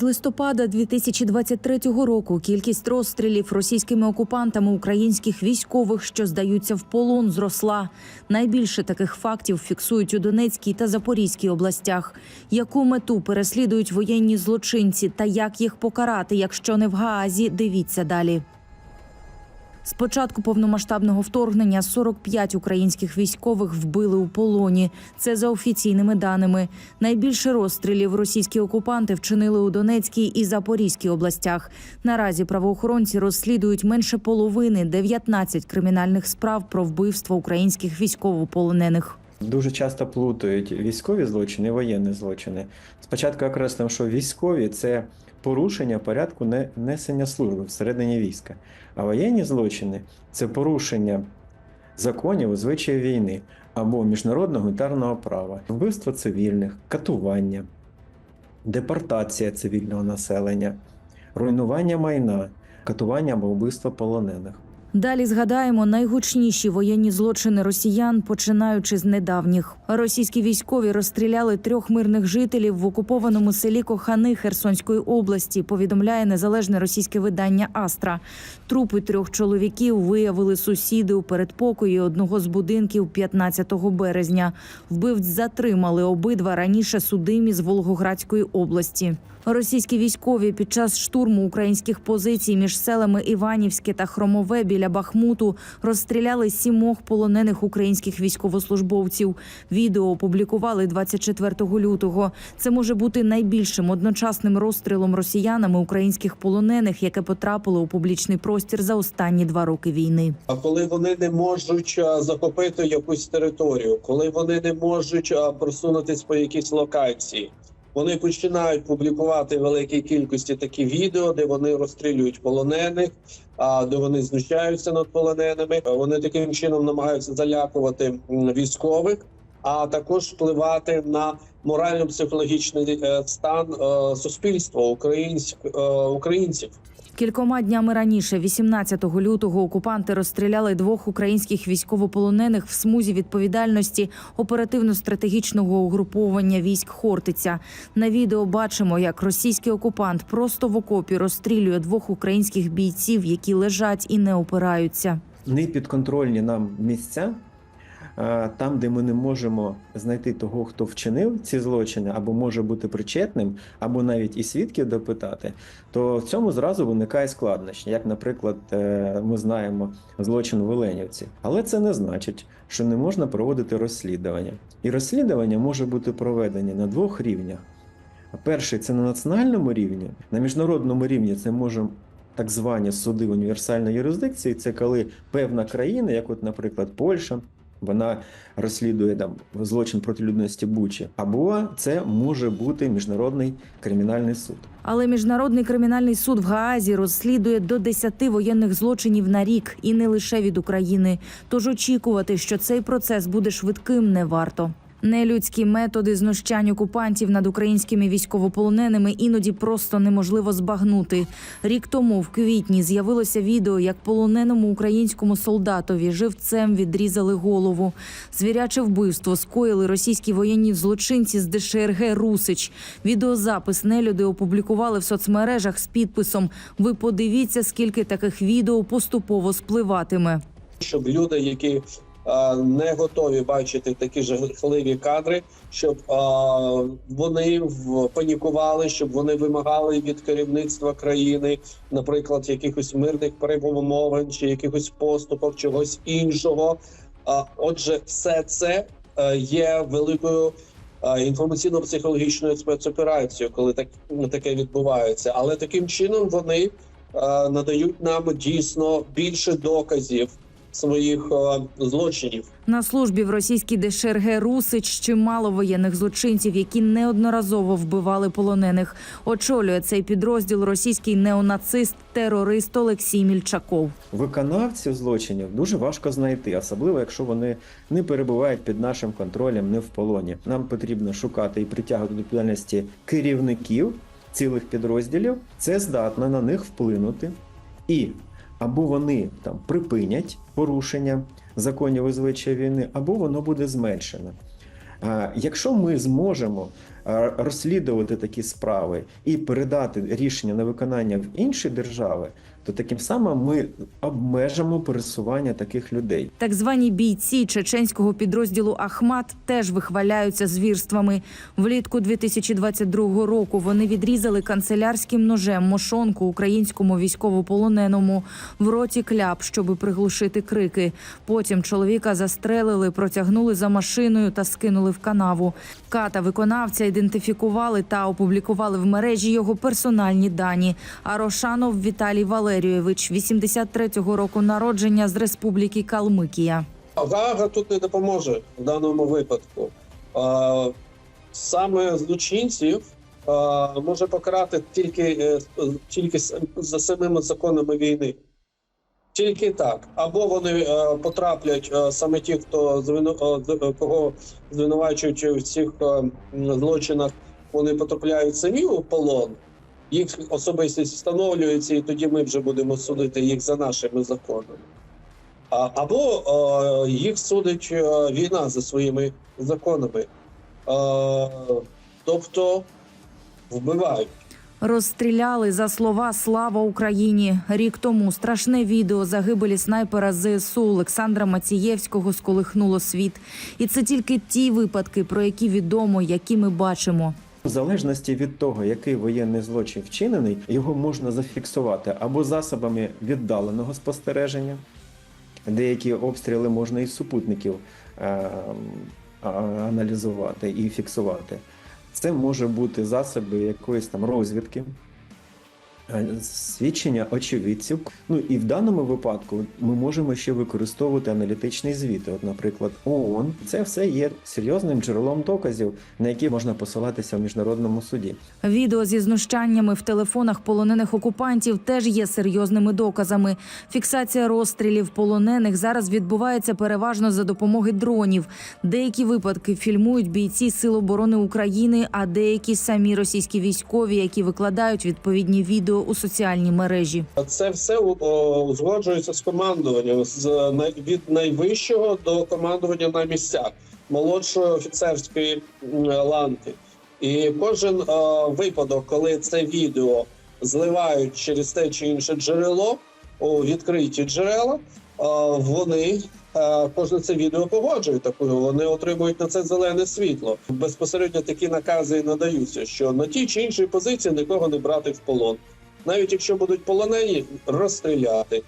З листопада 2023 року кількість розстрілів російськими окупантами українських військових, що здаються в полон, зросла. Найбільше таких фактів фіксують у Донецькій та Запорізькій областях. Яку мету переслідують воєнні злочинці та як їх покарати, якщо не в Гаазі, дивіться далі. З початку повномасштабного вторгнення 45 українських військових вбили у полоні. Це за офіційними даними. Найбільше розстрілів російські окупанти вчинили у Донецькій і Запорізькій областях. Наразі правоохоронці розслідують менше половини 19 кримінальних справ про вбивство українських військовополонених. Дуже часто плутають військові злочини воєнні злочини. Спочатку окреслимо, що військові це порушення порядку несення служби всередині війська. А воєнні злочини це порушення законів у звичаї війни або міжнародного гуманітарного права, вбивство цивільних, катування, депортація цивільного населення, руйнування майна, катування або вбивство полонених. Далі згадаємо найгучніші воєнні злочини росіян, починаючи з недавніх. Російські військові розстріляли трьох мирних жителів в окупованому селі Кохани Херсонської області. Повідомляє незалежне російське видання Астра. Трупи трьох чоловіків виявили сусіди у передпокої одного з будинків 15 березня. Вбивць затримали обидва раніше судимі з Волгоградської області. Російські військові під час штурму українських позицій між селами Іванівське та Хромове біля Бахмуту розстріляли сімох полонених українських військовослужбовців. Відео опублікували 24 лютого. Це може бути найбільшим одночасним розстрілом росіянами українських полонених, яке потрапило у публічний простір за останні два роки війни. А коли вони не можуть захопити якусь територію, коли вони не можуть просунутись по якійсь локації, вони починають публікувати великі кількості такі відео, де вони розстрілюють полонених, а де вони знущаються над полоненими. Вони таким чином намагаються залякувати військових, а також впливати на морально-психологічний е, стан е, суспільства українськ, е, українців. Кількома днями раніше, 18 лютого, окупанти розстріляли двох українських військовополонених в смузі відповідальності оперативно-стратегічного угруповання військ Хортиця. На відео бачимо, як російський окупант просто в окопі розстрілює двох українських бійців, які лежать і не опираються. непідконтрольні нам місця, там, де ми не можемо знайти того, хто вчинив ці злочини, або може бути причетним, або навіть і свідків допитати, то в цьому зразу виникає складнощі, як, наприклад, е, ми знаємо злочин в Оленівці. Але це не значить, що не можна проводити розслідування. І розслідування може бути проведені на двох рівнях. Перший це на національному рівні, на міжнародному рівні це може так звані суди універсальної юрисдикції, це коли певна країна, як, от, наприклад, Польща, вона розслідує там злочин проти людності Бучі, або це може бути міжнародний кримінальний суд. Але міжнародний кримінальний суд в Гаазі розслідує до 10 воєнних злочинів на рік і не лише від України. Тож очікувати, що цей процес буде швидким, не варто. Нелюдські методи знущань окупантів над українськими військовополоненими іноді просто неможливо збагнути. Рік тому, в квітні, з'явилося відео, як полоненому українському солдатові живцем відрізали голову. Звіряче вбивство скоїли російські воєнні злочинці з ДШРГ Русич. Відеозапис нелюди опублікували в соцмережах з підписом Ви подивіться, скільки таких відео поступово спливатиме. щоб люди, які не готові бачити такі жахливі кадри, щоб вони панікували, щоб вони вимагали від керівництва країни, наприклад, якихось мирних перемовин чи якихось поступок, чогось іншого. Отже, все це е, є великою. е, Інформаційно-психологічною спецоперацією, коли так таке відбувається, але таким чином вони е, надають нам дійсно більше доказів своїх е, злочинів. На службі в російській ДШРГ Русич чимало воєнних злочинців, які неодноразово вбивали полонених. Очолює цей підрозділ російський неонацист, терорист Олексій Мільчаков. Виконавців злочинів дуже важко знайти, особливо якщо вони не перебувають під нашим контролем, не в полоні. Нам потрібно шукати і притягувати до відповідальності керівників цілих підрозділів. Це здатно на них вплинути і або вони там припинять порушення законів і звичаї війни, або воно буде зменшено. Якщо ми зможемо розслідувати такі справи і передати рішення на виконання в інші держави, то таким самим ми обмежимо пересування таких людей. Так звані бійці чеченського підрозділу Ахмат теж вихваляються звірствами. Влітку 2022 року вони відрізали канцелярським ножем мошонку українському військовополоненому в роті кляп, щоби приглушити крики. Потім чоловіка застрелили, протягнули за машиною та скинули в канаву. Ката виконавця ідентифікували та опублікували в мережі його персональні дані. А Рошанов Віталій Валерійович, 83-го року народження з республіки Калмикія. Гага тут не допоможе в даному випадку. Саме злочинців може покарати тільки, е, тільки за самими законами війни. Тільки так. Або вони е, потраплять е, саме ті, хто звину, е, кого звинувачують в цих е, злочинах, вони потрапляють самі у полон. Їх особистість встановлюється, і тоді ми вже будемо судити їх за нашими законами. Або е, їх судить е, війна за своїми законами. Е, тобто вбивають. Розстріляли за слова Слава Україні. Рік тому страшне відео загибелі снайпера ЗСУ Олександра Мацієвського сколихнуло світ. І це тільки ті випадки, про які відомо, які ми бачимо. В залежності від того, який воєнний злочин вчинений, його можна зафіксувати або засобами віддаленого спостереження. Деякі обстріли можна із супутників е, аналізувати і фіксувати. Це може бути засоби якоїсь там розвідки, свідчення очевидців. Ну і в даному випадку ми можемо ще використовувати аналітичні звіти. От, наприклад, ООН. Це все є серйозним джерелом доказів, на які можна посилатися в міжнародному суді. Відео зі знущаннями в телефонах полонених окупантів теж є серйозними доказами. Фіксація розстрілів полонених зараз відбувається переважно за допомоги дронів. Деякі випадки фільмують бійці Сил оборони України, а деякі самі російські військові, які викладають відповідні відео у соціальні мережі. Це все узгоджується з командуванням з най- від найвищого до командування на місцях молодшої офіцерської ланки. І кожен е, випадок, коли це відео зливають через те чи інше джерело у відкриті джерела, е, вони е, кожне це відео погоджують. Так вони отримують на це зелене світло. Безпосередньо такі накази і надаються, що на тій чи іншій позиції нікого не брати в полон. Навіть якщо будуть полонені, розстріляти.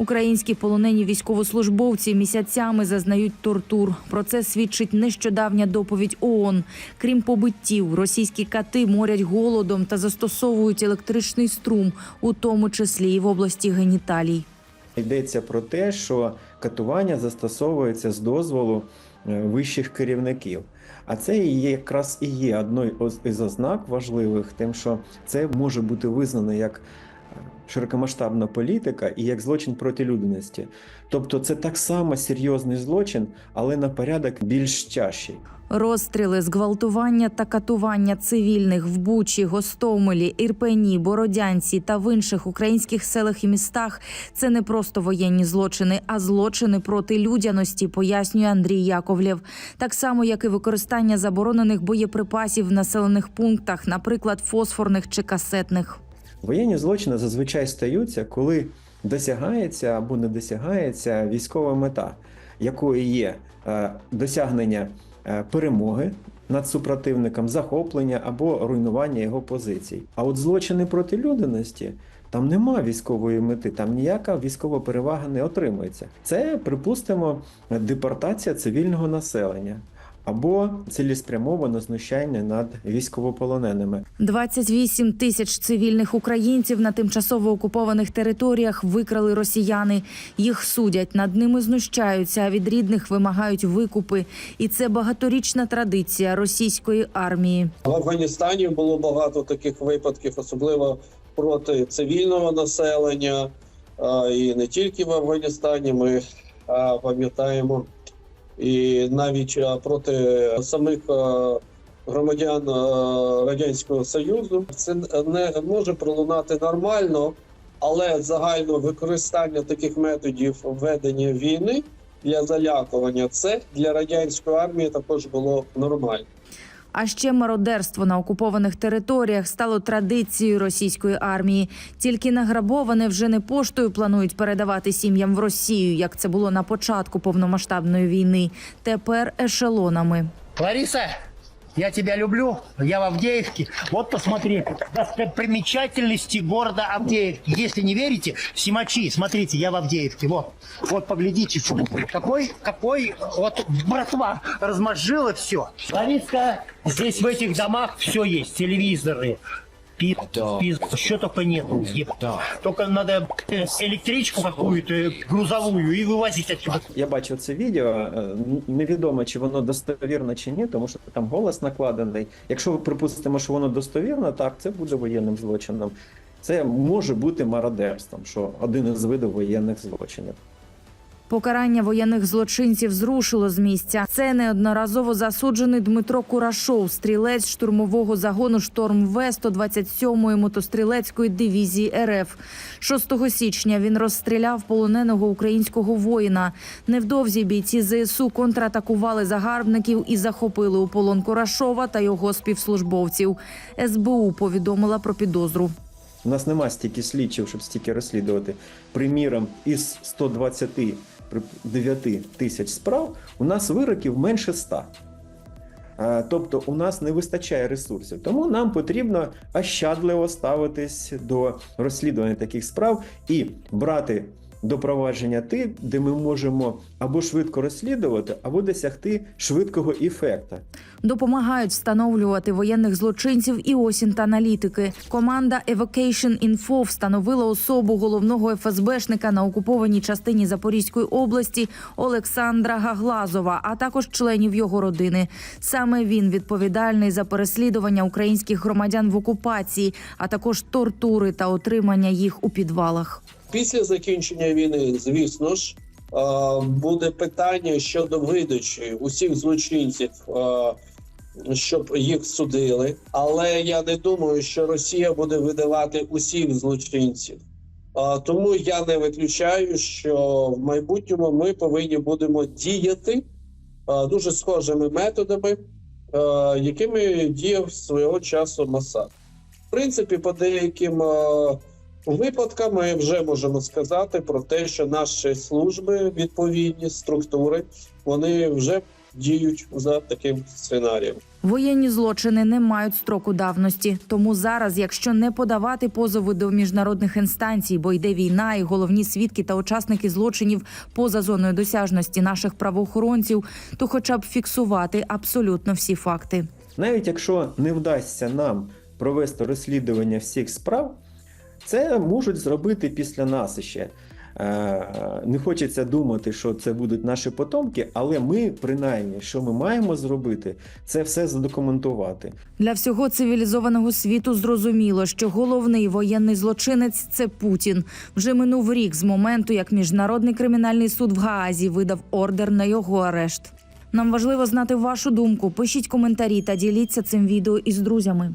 Українські полонені військовослужбовці місяцями зазнають тортур. Про це свідчить нещодавня доповідь ООН. Крім побиттів, російські кати морять голодом та застосовують електричний струм, у тому числі і в області геніталій. Йдеться про те, що катування застосовується з дозволу е, вищих керівників. А це і якраз і є одною із ознак важливих, тим, що це може бути визнано як е, широкомасштабна політика і як злочин проти людяності. Тобто це так само серйозний злочин, але на порядок більш тяжчий. Розстріли, зґвалтування та катування цивільних в Бучі, Гостомелі, Ірпені, Бородянці та в інших українських селах і містах це не просто воєнні злочини, а злочини проти людяності, пояснює Андрій Яковлєв. Так само, як і використання заборонених боєприпасів в населених пунктах, наприклад, фосфорних чи касетних. Воєнні злочини зазвичай стаються, коли досягається або не досягається військова мета, якою є е, досягнення перемоги над супротивником, захоплення або руйнування його позицій. А от злочини проти людяності. Там нема військової мети, там ніяка військова перевага не отримується. Це, припустимо, депортація цивільного населення або цілеспрямоване знущання над військовополоненими. 28 тисяч цивільних українців на тимчасово окупованих територіях викрали росіяни. Їх судять, над ними знущаються, а від рідних вимагають викупи. І це багаторічна традиція російської армії. В Афганістані було багато таких випадків, особливо проти цивільного населення, і не тільки в Афганістані. Ми пам'ятаємо і навіть проти самих громадян радянського союзу. Це не може пролунати нормально, але загально використання таких методів ведення війни для залякування це для радянської армії також було нормально. А ще мародерство на окупованих територіях стало традицією російської армії. Тільки награбоване вже не поштою планують передавати сім'ям в Росію, як це було на початку повномасштабної війни. Тепер ешелонами. Лариса, я тебя люблю, я в Авдеевке. Вот посмотри, достопримечательности города Авдеевки. Если не верите, Симачи, смотрите, я в Авдеевке. Вот, вот поглядите, фу, какой, какой, вот братва размозжила все. Лариска, здесь в этих домах все есть, телевизоры, пи- пи- что только нету. Только надо э, электричку какую-то э, грузовую и вывозить отсюда. Я бачив це відео. е, Невідомо, чи воно достовірно чи ні, тому що там голос накладений. Якщо ви припустимо, що воно достовірно, так це буде воєнним злочином. Це може бути мародерством, що один із видів воєнних злочинів. Покарання воєнних злочинців зрушило з місця. Це неодноразово засуджений Дмитро Курашов, стрілець штурмового загону Шторм В 127-ї мотострілецької дивізії РФ. 6 січня він розстріляв полоненого українського воїна. Невдовзі бійці ЗСУ контратакували загарбників і захопили у полон Курашова та його співслужбовців. СБУ повідомила про підозру. У нас нема стільки слідчів, щоб стільки розслідувати. Приміром, із 129 тисяч справ у нас вироків менше 100. Е, Тобто у нас не вистачає ресурсів, тому нам потрібно ощадливо ставитись до розслідування таких справ і брати до провадження ті, де ми можемо або швидко розслідувати, або досягти швидкого ефекту. Допомагають встановлювати воєнних злочинців і осінь та аналітики. Команда Evocation Info встановила особу головного ФСБшника на окупованій частині Запорізької області Олександра Гаглазова, а також членів його родини. Саме він відповідальний за переслідування українських громадян в окупації, а також тортури та отримання їх у підвалах. Після закінчення війни, звісно ж, буде питання щодо видачі усіх злочинців, щоб їх судили. Але я не думаю, що Росія буде видавати усіх злочинців. Тому я не виключаю, що в майбутньому ми повинні будемо діяти дуже схожими методами, якими діяв свого часу Масад. В принципі, по деяким випадкам ми вже можемо сказати про те, що наші служби, відповідні структури, вони вже діють за таким сценарієм. Воєнні злочини не мають строку давності. Тому зараз, якщо не подавати позови до міжнародних інстанцій, бо йде війна, і головні свідки та учасники злочинів поза зоною досяжності наших правоохоронців, то хоча б фіксувати абсолютно всі факти. Навіть якщо не вдасться нам провести розслідування всіх справ, це можуть зробити після нас іще. Е, Не хочеться думати, що це будуть наші потомки, але ми, принаймні, що ми маємо зробити, це все задокументувати. Для всього цивілізованого світу зрозуміло, що головний воєнний злочинець це Путін. Вже минув рік з моменту, як міжнародний кримінальний суд в Гаазі видав ордер на його арешт. Нам важливо знати вашу думку. Пишіть коментарі та діліться цим відео із друзями.